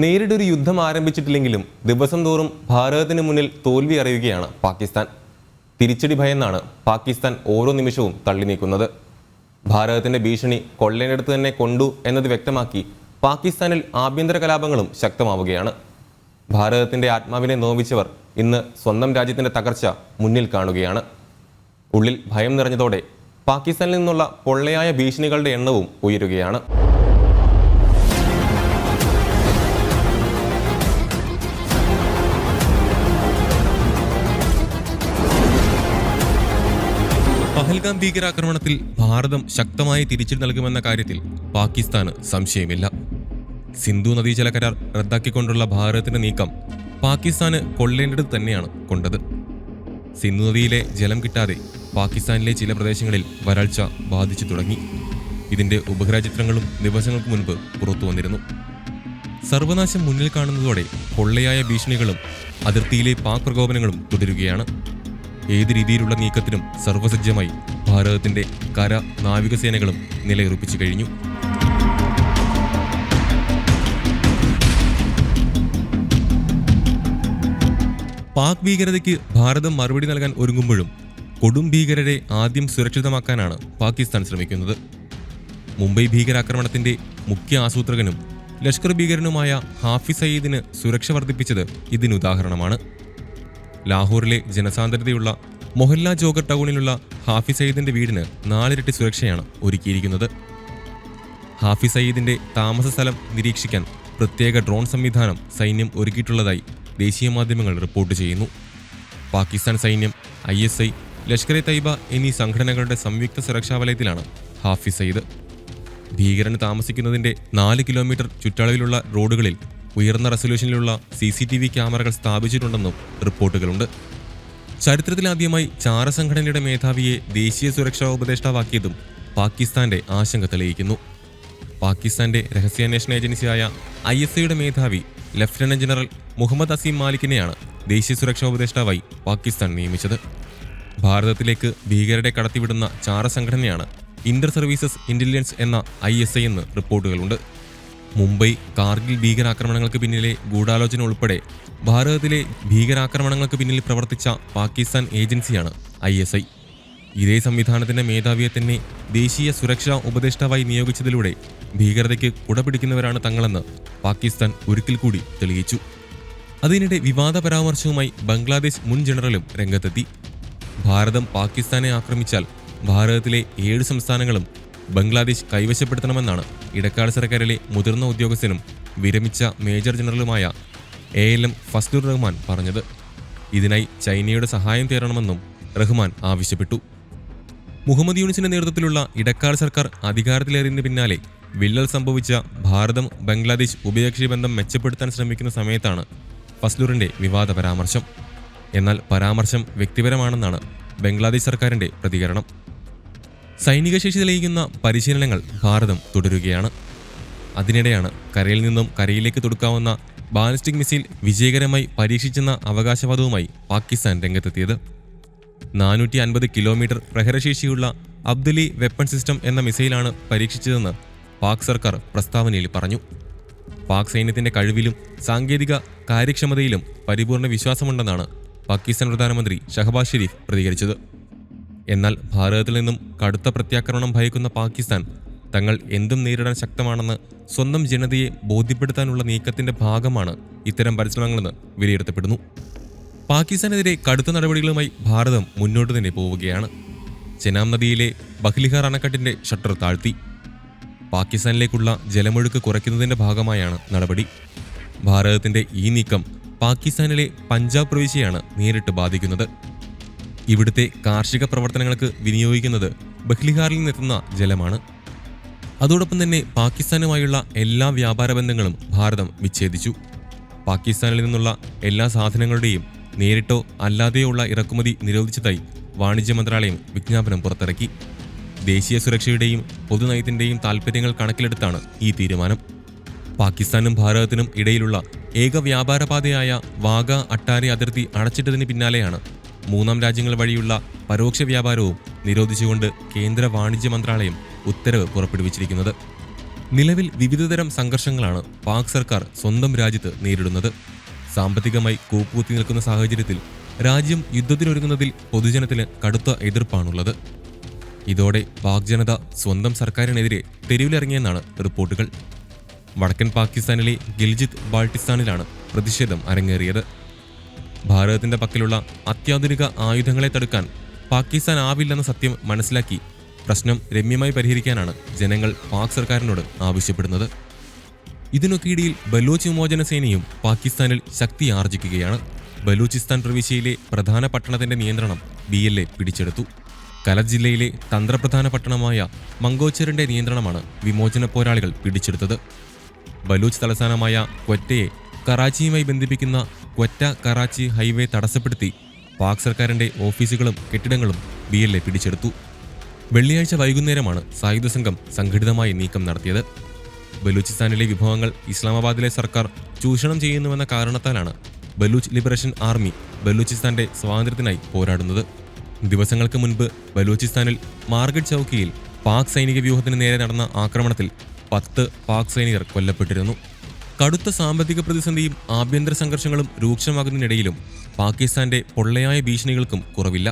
നേരിട്ടൊരു യുദ്ധം ആരംഭിച്ചിട്ടില്ലെങ്കിലും ദിവസം തോറും ഭാരതത്തിന് മുന്നിൽ തോൽവി അറിയുകയാണ് പാകിസ്ഥാൻ. തിരിച്ചടി ഭയന്നാണ് പാകിസ്ഥാൻ ഓരോ നിമിഷവും തള്ളി നീക്കുന്നത്. ഭാരതത്തിന്റെ ഭീഷണി കൊള്ളേണ്ടടുത്ത് തന്നെ കൊണ്ടു എന്നത് വ്യക്തമാക്കി പാകിസ്ഥാനിൽ ആഭ്യന്തര കലാപങ്ങളും ശക്തമാവുകയാണ്. ഭാരതത്തിന്റെ ആത്മാവിനെ നോവിച്ചവർ ഇന്ന് സ്വന്തം രാജ്യത്തിന്റെ തകർച്ച മുന്നിൽ കാണുകയാണ്. ഉള്ളിൽ ഭയം നിറഞ്ഞതോടെ പാകിസ്ഥാനിൽ നിന്നുള്ള പൊള്ളയായ ഭീഷണികളുടെ എണ്ണവും ഉയരുകയാണ്. പഹൽഗാം ഭീകരാക്രമണത്തിൽ ഭാരതം ശക്തമായി തിരിച്ചടി നൽകുമെന്ന കാര്യത്തിൽ പാകിസ്ഥാന് സംശയമില്ല. സിന്ധു നദീജല കരാർ റദ്ദാക്കിക്കൊണ്ടുള്ള ഭാരതത്തിന്റെ നീക്കം പാകിസ്ഥാന് കൊള്ളേണ്ടത് തന്നെയാണ് കൊണ്ടത്. സിന്ധു നദിയിലെ ജലം കിട്ടാതെ പാകിസ്ഥാനിലെ ചില പ്രദേശങ്ങളിൽ വരൾച്ച ബാധിച്ചു തുടങ്ങി. ഇതിന്റെ ഉപഗ്രഹചിത്രങ്ങളും ദിവസങ്ങൾക്ക് മുൻപ് പുറത്തു വന്നിരുന്നു. സർവനാശം മുന്നിൽ കാണുന്നതോടെ കൊള്ളയായ ഭീഷണികളും അതിർത്തിയിലെ പാക് പ്രകോപനങ്ങളും തുടരുകയാണ്. ഏത് രീതിയിലുള്ള നീക്കത്തിനും സർവസജ്ജമായി ഭാരതത്തിന്റെ കര നാവികസേനകളും നിലയുറപ്പിച്ചു കഴിഞ്ഞു. പാക് ഭീകരതയ്ക്ക് ഭാരതം മറുപടി നൽകാൻ ഒരുങ്ങുമ്പോഴും കൊടും ഭീകരരെ ആദ്യം സുരക്ഷിതമാക്കാനാണ് പാകിസ്ഥാൻ ശ്രമിക്കുന്നത്. മുംബൈ ഭീകരാക്രമണത്തിന്റെ മുഖ്യ ആസൂത്രകനും ലഷ്കർ ഭീകരനുമായ ഹാഫിസ് സയ്യിദിന് സുരക്ഷ വർദ്ധിപ്പിച്ചത് ഇതിനുദാഹരണമാണ് ലാഹോറിലെ ജനസാന്ദ്രതയുള്ള മൊഹല്ല ജോഗർ ടൗണിലുള്ള ഹാഫി സയ്യിദിന്റെ വീടിന് നാലിരട്ടി സുരക്ഷയാണ് ഒരുക്കിയിരിക്കുന്നത്. ഹാഫി സയ്യിദിന്റെ താമസ സ്ഥലം നിരീക്ഷിക്കാൻ പ്രത്യേക ഡ്രോൺ സംവിധാനം സൈന്യം ഒരുക്കിയിട്ടുള്ളതായി ദേശീയ മാധ്യമങ്ങൾ റിപ്പോർട്ട് ചെയ്യുന്നു. പാകിസ്ഥാൻ സൈന്യം I S I Lashkar e Taiba എന്നീ സംഘടനകളുടെ സംയുക്ത സുരക്ഷാ വലയത്തിലാണ് ഹാഫി സയ്യിദ്. ഭീകരൻ താമസിക്കുന്നതിന്റെ നാല് കിലോമീറ്റർ ചുറ്റളവിലുള്ള റോഡുകളിൽ ഉയർന്ന റെസൊല്യൂഷനിലുള്ള സി സി ടി വി ക്യാമറകൾ സ്ഥാപിച്ചിട്ടുണ്ടെന്നും റിപ്പോർട്ടുകളുണ്ട്. ചരിത്രത്തിലാദ്യമായി ചാരസംഘടനയുടെ മേധാവിയെ ദേശീയ സുരക്ഷാ ഉപദേഷ്ടാവാക്കിയതും പാകിസ്ഥാന്റെ ആശങ്ക തെളിയിക്കുന്നു. പാകിസ്ഥാന്റെ രഹസ്യാന്വേഷണ ഏജൻസിയായ ഐ എസ് ഐയുടെ മേധാവി ലഫ്റ്റനന്റ് ജനറൽ മുഹമ്മദ് അസീം മാലിക്കിനെയാണ് ദേശീയ സുരക്ഷാ ഉപദേഷ്ടാവായി പാകിസ്ഥാൻ നിയമിച്ചത്. ഭാരതത്തിലേക്ക് ഭീകരരെ കടത്തിവിടുന്ന ചാര സംഘടനയാണ് ഇന്റർ സർവീസസ് ഇന്റലിജൻസ് എന്ന ഐ എസ് ഐ എന്ന് റിപ്പോർട്ടുകളുണ്ട്. മുംബൈ കാർഗിൽ ഭീകരാക്രമണങ്ങൾക്ക് പിന്നിലെ ഗൂഢാലോചന ഉൾപ്പെടെ ഭാരതത്തിലെ ഭീകരാക്രമണങ്ങൾക്ക് പിന്നിൽ പ്രവർത്തിച്ച പാകിസ്ഥാൻ ഏജൻസിയാണ് ഐ എസ് ഐ. ഇതേ സംവിധാനത്തിന്റെ മേധാവിയെ തന്നെ ദേശീയ സുരക്ഷാ ഉപദേഷ്ടാവായി നിയോഗിച്ചതിലൂടെ ഭീകരതയ്ക്ക് കുടപിടിക്കുന്നവരാണ് തങ്ങളെന്ന് പാകിസ്ഥാൻ ഒരിക്കൽ കൂടി തെളിയിച്ചു. അതിനിടെ വിവാദ പരാമർശവുമായി ബംഗ്ലാദേശ് മുൻ ജനറലും രംഗത്തെത്തി. ഭാരതം പാകിസ്ഥാനെ ആക്രമിച്ചാൽ ഭാരതത്തിലെ ഏഴ് സംസ്ഥാനങ്ങളും ബംഗ്ലാദേശ് കൈവശപ്പെടുത്തണമെന്നാണ് ഇടക്കാല സർക്കാരിലെ മുതിർന്ന ഉദ്യോഗസ്ഥനും വിരമിച്ച major ജനറലുമായ A L M Fazlur Rahman പറഞ്ഞത്. ഇതിനായി ചൈനയുടെ സഹായം തേടണമെന്നും റഹ്മാൻ ആവശ്യപ്പെട്ടു. മുഹമ്മദ് യൂണിസിന്റെ നേതൃത്വത്തിലുള്ള ഇടക്കാല സർക്കാർ അധികാരത്തിലേറിയതിന് പിന്നാലെ വിള്ളൽ സംഭവിച്ച ഭാരതം ബംഗ്ലാദേശ് ഉഭയകക്ഷി ബന്ധം മെച്ചപ്പെടുത്താൻ ശ്രമിക്കുന്ന സമയത്താണ് ഫസ്ലൂറിന്റെ വിവാദ പരാമർശം. എന്നാൽ പരാമർശം വ്യക്തിപരമാണെന്നാണ് ബംഗ്ലാദേശ് സർക്കാരിന്റെ പ്രതികരണം. സൈനിക ശേഷി തെളിയിക്കുന്ന പരിശീലനങ്ങൾ ഭാരതം തുടരുകയാണ്. അതിനിടെയാണ് കരയിൽ നിന്നും കരയിലേക്ക് തൊടുക്കാവുന്ന ബാലിസ്റ്റിക് മിസൈൽ വിജയകരമായി പരീക്ഷിച്ചെന്ന അവകാശവാദവുമായി പാകിസ്ഥാൻ രംഗത്തെത്തിയത്. നാനൂറ്റി അൻപത് കിലോമീറ്റർ പ്രഹരശേഷിയുള്ള അബ്ദുലി വെപ്പൺ സിസ്റ്റം എന്ന മിസൈലാണ് പരീക്ഷിച്ചതെന്ന് പാക് സർക്കാർ പ്രസ്താവനയിൽ പറഞ്ഞു. പാക് സൈന്യത്തിന്റെ കഴിവിലും സാങ്കേതിക കാര്യക്ഷമതയിലും പരിപൂർണ വിശ്വാസമുണ്ടെന്നാണ് പാകിസ്ഥാൻ പ്രധാനമന്ത്രി ഷഹബാസ് ഷെരീഫ് പ്രതികരിച്ചത്. എന്നാൽ ഭാരതത്തിൽ നിന്നും കടുത്ത പ്രത്യാക്രമണം ഭയക്കുന്ന പാകിസ്ഥാൻ തങ്ങൾ എന്തും നേരിടാൻ ശക്തമാണെന്ന് സ്വന്തം ജനതയെ ബോധ്യപ്പെടുത്താനുള്ള നീക്കത്തിന്റെ ഭാഗമാണ് ഇത്തരം പരിശ്രമങ്ങളെന്ന് വിലയിരുത്തപ്പെടുന്നു. പാകിസ്ഥാനെതിരെ കടുത്ത നടപടികളുമായി ഭാരതം മുന്നോട്ട് തന്നെ പോവുകയാണ്. ചെനാം നദിയിലെ ബഹ്ലിഹാർ അണക്കെട്ടിന്റെ ഷട്ടർ താഴ്ത്തി. പാകിസ്ഥാനിലേക്കുള്ള ജലമൊഴുക്ക് കുറയ്ക്കുന്നതിന്റെ ഭാഗമായാണ് നടപടി. ഭാരതത്തിന്റെ ഈ നീക്കം പാകിസ്ഥാനിലെ പഞ്ചാബ് പ്രവിശ്യയാണ് നേരിട്ട് ബാധിക്കുന്നത്. ഇവിടുത്തെ കാർഷിക പ്രവർത്തനങ്ങൾക്ക് വിനിയോഗിക്കുന്നത് ബഹ്ലിഹാറിൽ നിന്നെത്തുന്ന ജലമാണ്. അതോടൊപ്പം തന്നെ പാകിസ്ഥാനുമായുള്ള എല്ലാ വ്യാപാര ബന്ധങ്ങളും ഭാരതം വിച്ഛേദിച്ചു. പാകിസ്ഥാനിൽ നിന്നുള്ള എല്ലാ സാധനങ്ങളുടെയും നേരിട്ടോ അല്ലാതെയോ ഉള്ള ഇറക്കുമതി നിരോധിച്ചതായി വാണിജ്യ മന്ത്രാലയം വിജ്ഞാപനം പുറത്തിറക്കി. ദേശീയ സുരക്ഷയുടെയും പൊതുനയത്തിന്റെയും താൽപ്പര്യങ്ങൾ കണക്കിലെടുത്താണ് ഈ തീരുമാനം. പാകിസ്ഥാനും ഭാരതത്തിനും ഇടയിലുള്ള ഏക വ്യാപാരപാതയായ വാഗ അട്ടാരി അതിർത്തി അടച്ചിട്ടതിന് പിന്നാലെയാണ് മൂന്നാം രാജ്യങ്ങൾ വഴിയുള്ള പരോക്ഷ വ്യാപാരവും നിരോധിച്ചുകൊണ്ട് കേന്ദ്ര വാണിജ്യ മന്ത്രാലയം ഉത്തരവ് പുറപ്പെടുവിച്ചിരിക്കുന്നത്. നിലവിൽ വിവിധതരം സംഘർഷങ്ങളാണ് പാക് സർക്കാർ സ്വന്തം രാജ്യത്ത് നേരിടുന്നത്. സാമ്പത്തികമായി കൂപ്പുകുത്തി നിൽക്കുന്ന സാഹചര്യത്തിൽ രാജ്യം യുദ്ധത്തിനൊരുങ്ങുന്നതിൽ പൊതുജനത്തിന് കടുത്ത എതിർപ്പാണുള്ളത്. ഇതോടെ പാക് ജനത സ്വന്തം സർക്കാരിനെതിരെ തെരുവിലിറങ്ങിയെന്നാണ് റിപ്പോർട്ടുകൾ. വടക്കൻ പാകിസ്ഥാനിലെ ഗിൽജിത്ത് ബാൾട്ടിസ്ഥാനിലാണ് പ്രതിഷേധം അരങ്ങേറിയത്. ഭാരതത്തിന്റെ പക്കലുള്ള അത്യാധുനിക ആയുധങ്ങളെ തടുക്കാൻ പാകിസ്ഥാൻ ആവില്ലെന്ന സത്യം മനസ്സിലാക്കി പ്രശ്നം രമ്യമായി പരിഹരിക്കാനാണ് ജനങ്ങൾ പാക് സർക്കാരിനോട് ആവശ്യപ്പെടുന്നത്. ഇതിനൊക്കെയിടയിൽ ബലൂച്ച് വിമോചന സേനയും പാകിസ്ഥാനിൽ ശക്തി ആർജിക്കുകയാണ്. ബലൂചിസ്ഥാൻ പ്രവിശ്യയിലെ പ്രധാന പട്ടണത്തിന്റെ നിയന്ത്രണം ബി എൽ എ പിടിച്ചെടുത്തു. കലത് ജില്ലയിലെ തന്ത്രപ്രധാന പട്ടണമായ മങ്കോച്ചറിന്റെ നിയന്ത്രണമാണ് വിമോചന പോരാളികൾ പിടിച്ചെടുത്തത്. ബലൂച്ച് തലസ്ഥാനമായ ക്വറ്റയെ കറാച്ചിയുമായി ബന്ധിപ്പിക്കുന്ന ക്വറ്റ കറാച്ചി ഹൈവേ തടസ്സപ്പെടുത്തി പാക് സർക്കാരിന്റെ ഓഫീസുകളും കെട്ടിടങ്ങളും ബി എൽ എ പിടിച്ചെടുത്തു. വെള്ളിയാഴ്ച വൈകുന്നേരമാണ് സായുധ സംഘം സംഘടിതമായി നീക്കം നടത്തിയത്. ബലൂചിസ്ഥാനിലെ വിഭവങ്ങൾ ഇസ്ലാമാബാദിലെ സർക്കാർ ചൂഷണം ചെയ്യുന്നുവെന്ന കാരണത്താലാണ് ബലൂച്ച് ലിബറേഷൻ ആർമി ബലൂചിസ്ഥാന്റെ സ്വാതന്ത്ര്യത്തിനായി പോരാടുന്നത്. ദിവസങ്ങൾക്ക് മുൻപ് ബലൂചിസ്ഥാനിൽ മാർഗഡ് ചൌക്കിയിൽ പാക് സൈനിക വ്യൂഹത്തിന് നേരെ നടന്ന ആക്രമണത്തിൽ പത്ത് പാക് സൈനികർ കൊല്ലപ്പെട്ടിരുന്നു. കടുത്ത സാമ്പത്തിക പ്രതിസന്ധിയും ആഭ്യന്തര സംഘർഷങ്ങളും രൂക്ഷമാകുന്നതിനിടയിലും പാകിസ്ഥാന്റെ പൊള്ളയായ ഭീഷണികൾക്കും കുറവില്ല.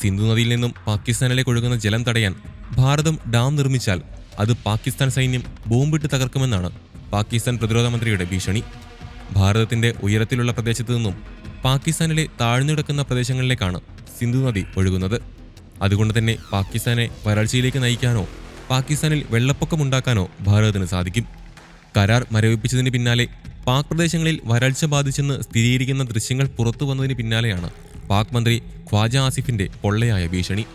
സിന്ധു നദിയിൽ നിന്നും പാകിസ്ഥാനിലേക്ക് ഒഴുകുന്ന ജലം തടയാൻ ഭാരതം ഡാം നിർമ്മിച്ചാൽ അത് പാകിസ്ഥാൻ സൈന്യം ബോംബിട്ട് തകർക്കുമെന്നാണ് പാകിസ്ഥാൻ പ്രതിരോധ മന്ത്രിയുടെ ഭീഷണി. ഭാരതത്തിന്റെ ഉയരത്തിലുള്ള പ്രദേശത്തു നിന്നും പാകിസ്ഥാനിലെ താഴ്ന്നിടക്കുന്ന പ്രദേശങ്ങളിലേക്കാണ് സിന്ധു നദി ഒഴുകുന്നത്. അതുകൊണ്ട് തന്നെ പാകിസ്ഥാനെ വരൾച്ചയിലേക്ക് നയിക്കാനോ പാകിസ്ഥാനിൽ വെള്ളപ്പൊക്കമുണ്ടാക്കാനോ ഭാരതത്തിന് സാധിക്കും. കരാർ മരവിപ്പിച്ചതിന് പിന്നാലെ പാക് പ്രദേശങ്ങളിൽ വരൾച്ച ബാധിച്ചെന്ന് സ്ഥിരീകരിക്കുന്ന ദൃശ്യങ്ങൾ പുറത്തു വന്നതിന് പിന്നാലെയാണ് പാക് മന്ത്രി ഖ്വാജ ആസിഫിന്റെ പൊള്ളയായ ഭീഷണി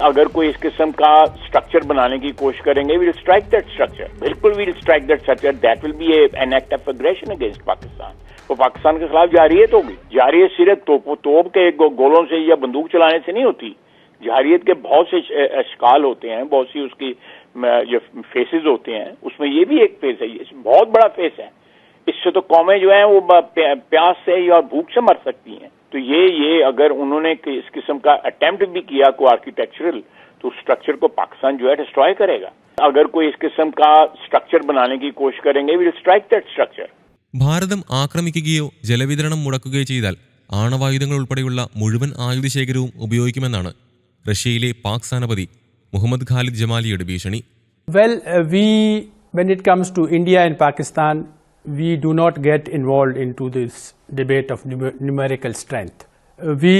अगर कोई इस किस्म का स्ट्रक्चर बनाने की कोशिश करेंगे विल स्ट्राइक दैट स्ट्रक्चर बिल्कुल will strike that structure that will be an act of aggression against Pakistan तो पाकिस्तान के खिलाफ जारियत होगी जारियत सिर्फ तोप तोप के गो- गोलों से या बंदूक चलाने से नहीं होती जारियत के बहुत से श- अशकाल होते हैं बहुत सी उसकी म, जो फेसेस होते हैं उसमें ये भी एक फेस है ये बहुत बड़ा फेस है इससे तो कौमें जो है वो ब- प्या- प्यास से या भूख से मर सकती हैं तो ये ये अगर उन्होंने कि- इस किस्म का अटेम्प्ट भी किया को आर्किटेक्चरल तो उस स्ट्रक्चर को पाकिस्तान जो है डिस्ट्रॉय करेगा अगर कोई इस किस्म का स्ट्रक्चर बनाने की कोशिश करेंगे will strike that structure Bharatam ആക്രമിക്കുകയോ ജലവിതരണം മുടക്കുകയോ ചെയ്താൽ ആണവായുധങ്ങൾ ഉൾപ്പെടെയുള്ള മുഴുവൻ ആയുധശേഖരവും ഉപയോഗിക്കുമെന്നാണ് റഷ്യയിലെ പാക് സ്ഥാനപതി മുഹമ്മദ് ഖാലിദ് ജമാലിയുടെ ഭീഷണി well we when it comes to India and Pakistan, we do not get involved into this debate of numer- numerical strength. Uh, we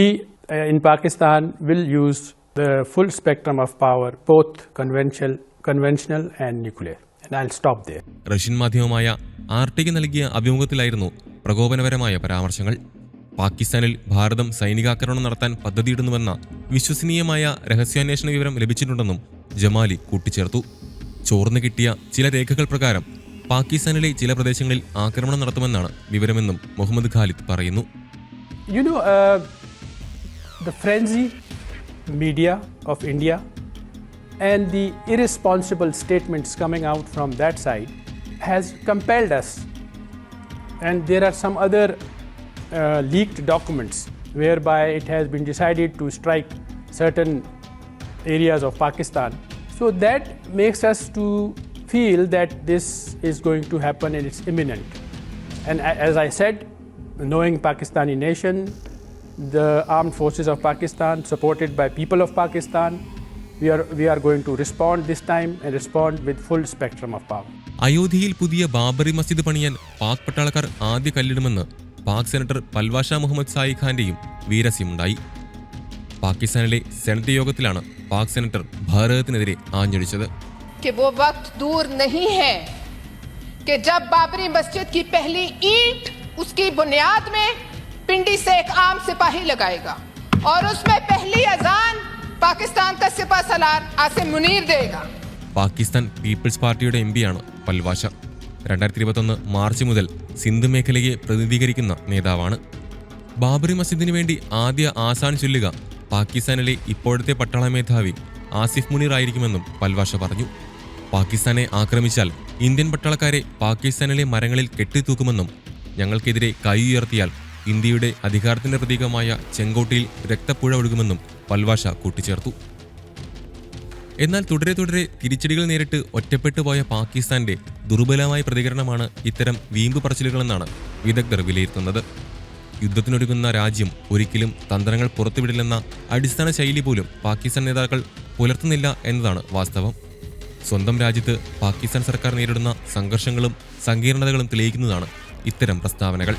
uh, in Pakistan will use the full spectrum of power, both conventional, conventional and nuclear. And I'll stop there. Russian മാധ്യമമായ ആർട്ടിക്ക് നൽകിയ അഭിമുഖത്തിലായിരുന്നു പ്രകോപനപരമായ പരാമർശങ്ങൾ പാകിസ്ഥാനിൽ ഭാരതം സൈനികാക്രമണം നടത്താൻ പദ്ധതിയിടുന്നുവെന്ന വിശ്വസനീയമായ രഹസ്യാന്വേഷണ വിവരം ലഭിച്ചിട്ടുണ്ടെന്നും ജമാലി കൂട്ടിച്ചേർത്തു ചോർന്നു കിട്ടിയ ചില രേഖകൾ പ്രകാരം പാകിസ്ഥാനിലെ ചില പ്രദേശങ്ങളിൽ ആക്രമണം നടത്തുമെന്നാണ് വിവരമെന്നും മുഹമ്മദ് ഖാലിദ് പറയുന്നു know, uh, the frenzy media of India and the irresponsible statements coming out from that side has compelled us. And there are some other uh, leaked documents whereby it has been decided to strike certain areas of Pakistan. So that makes us to feel that this is going to happen and it's imminent. And as I said, knowing Pakistani nation, the armed forces of Pakistan, supported by people of Pakistan, we are, we are going to respond this time and respond with full spectrum of power. അയോധ്യയിൽ പുതിയ ബാബറി മസ്ജിദ് പണിയാൻ പാക് പട്ടാളക്കാർ ആദ്യ കല്ലിടുമെന്ന് Pak senator Palwasha Mohammad Zai ഖാന്റെയും വീരസ്യമുണ്ടായി പാകിസ്ഥാനിലെ senate യോഗത്തിലാണ് പാക് സെനറ്റർ ഭാരതത്തിനെതിരെ ആഞ്ഞടിച്ചത് कि वो वक्त दूर नहीं है कि जब बाबरी मस्जिद की पहली ईंट उसकी बुनियाद में पिंडी से एक आम सिपाही लगाएगा और उसमें पहली अजान पाकिस्तान का सिपा सलार आसिम मुनीर देगा പാകിസ്ഥാൻ പീപ്പിൾസ് പാർട്ടിയുടെ എം പിയാണ് പൽവാഷ രണ്ടായിരത്തി ഇരുപത്തൊന്ന് മാർച്ച് മുതൽ സിന്ധ് മേഖലയെ പ്രതിനിധീകരിക്കുന്ന നേതാവാണ്. ബാബറി മസ്ജിദിന് വേണ്ടി ആദ്യ ആസാൻ ചൊല്ലുക പാകിസ്ഥാനിലെ ഇപ്പോഴത്തെ പട്ടാള മേധാവി ആസിഫ് മുനീർ ആയിരിക്കുമെന്നും പൽവാഷ പറഞ്ഞു. പാകിസ്ഥാനെ ആക്രമിച്ചാൽ ഇന്ത്യൻ പട്ടാളക്കാരെ പാകിസ്ഥാനിലെ മരങ്ങളിൽ കെട്ടിത്തൂക്കുമെന്നും ഞങ്ങൾക്കെതിരെ കൈ ഉയർത്തിയാൽ ഇന്ത്യയുടെ അധികാരത്തിന്റെ പ്രതീകമായ ചെങ്കോട്ടയിൽ രക്തപ്പുഴ ഒഴുകുമെന്നും പൽവാഷ കൂട്ടിച്ചേർത്തു. എന്നാൽ തുടരെ തുടരെ തിരിച്ചടികൾ നേരിട്ട് ഒറ്റപ്പെട്ടു പോയ പാകിസ്ഥാന്റെ ദുർബലമായ പ്രതികരണമാണ് ഇത്തരം വീമ്പ് പറച്ചിലുകളെന്നാണ് വിദഗ്ധർ വിലയിരുത്തുന്നത്. യുദ്ധത്തിനൊരുങ്ങുന്ന രാജ്യം ഒരിക്കലും തന്ത്രങ്ങൾ പുറത്തുവിടില്ലെന്ന അടിസ്ഥാന ശൈലി പോലും പാകിസ്ഥാൻ നേതാക്കൾ പുലർത്തുന്നില്ല എന്നതാണ് വാസ്തവം. സ്വന്തം രാജ്യത്ത് പാകിസ്ഥാൻ സർക്കാർ നേരിടുന്ന സംഘർഷങ്ങളും സങ്കീർണതകളും തെളിയിക്കുന്നതാണ് ഇത്തരം പ്രസ്താവനകൾ.